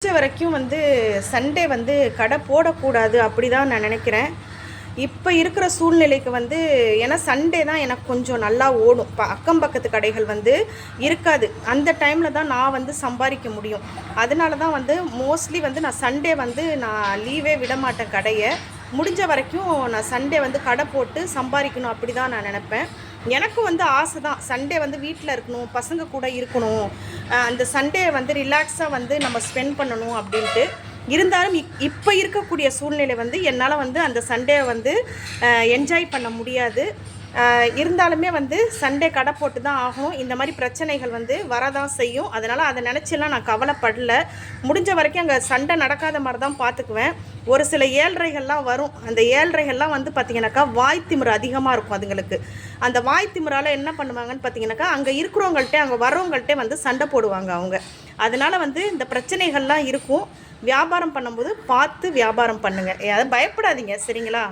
முடிஞ்ச வரைக்கும் வந்து சண்டே வந்து கடை போடக்கூடாது அப்படி தான் நான் நினைக்கிறேன். இப்போ இருக்கிற சூழ்நிலைக்கு வந்து ஏன்னா சண்டே தான் எனக்கு கொஞ்சம் நல்லா ஓடும். இப்போ அக்கம் பக்கத்து கடைகள் வந்து இருக்காது. அந்த டைமில் தான் நான் வந்து சம்பாதிக்க முடியும். அதனால தான் வந்து மோஸ்ட்லி வந்து நான் சண்டே வந்து நான் லீவே விட மாட்டேன் கடையை. முடிஞ்ச வரைக்கும் நான் சண்டே வந்து கடை போட்டு சம்பாதிக்கணும் அப்படி தான் நான் நினப்பேன். எனக்கும் வந்து ஆசை தான் சண்டே வந்து வீட்டில் இருக்கணும் பசங்க கூட இருக்கணும். அந்த சண்டே வந்து ரிலாக்ஸாக வந்து நம்ம ஸ்பெண்ட் பண்ணணும் அப்படின்ட்டு. இருந்தாலும் இப் இப்போ இருக்கக்கூடிய சூழ்நிலை வந்து என்னால் வந்து அந்த சண்டே வந்து என்ஜாய் பண்ண முடியாது. இருந்தாலுமே வந்து சண்டே கடை போட்டு தான் ஆகும் இந்த மாதிரி பிரச்சனைகள் வந்து வரதான் செய்யும். அதனால் அதை நினச்செல்லாம் நான் கவலைப்படல. முடிஞ்ச வரைக்கும் அங்கே சண்டை நடக்காத மாதிரி தான் பார்த்துக்குவேன் ஒரு சில ஏழ்றைகள்லாம் வரும். அந்த ஏழ்றைகள்லாம் வந்து பார்த்திங்கனாக்கா வாய் திமிரு அதிகமாக இருக்கும் அதுங்களுக்கு. அந்த வாய் திமிரால் என்ன பண்ணுவாங்கன்னு பார்த்தீங்கன்னாக்கா அங்கே இருக்கிறவங்கள்ட்ட அங்கே வரவங்கள்ட்டே வந்து சண்டை போடுவாங்க அவங்க. அதனால் வந்து இந்த பிரச்சனைகள்லாம் இருக்கும். வியாபாரம் பண்ணும்போது பார்த்து வியாபாரம் பண்ணுங்கள் அதை பயப்படாதீங்க. சரிங்களா?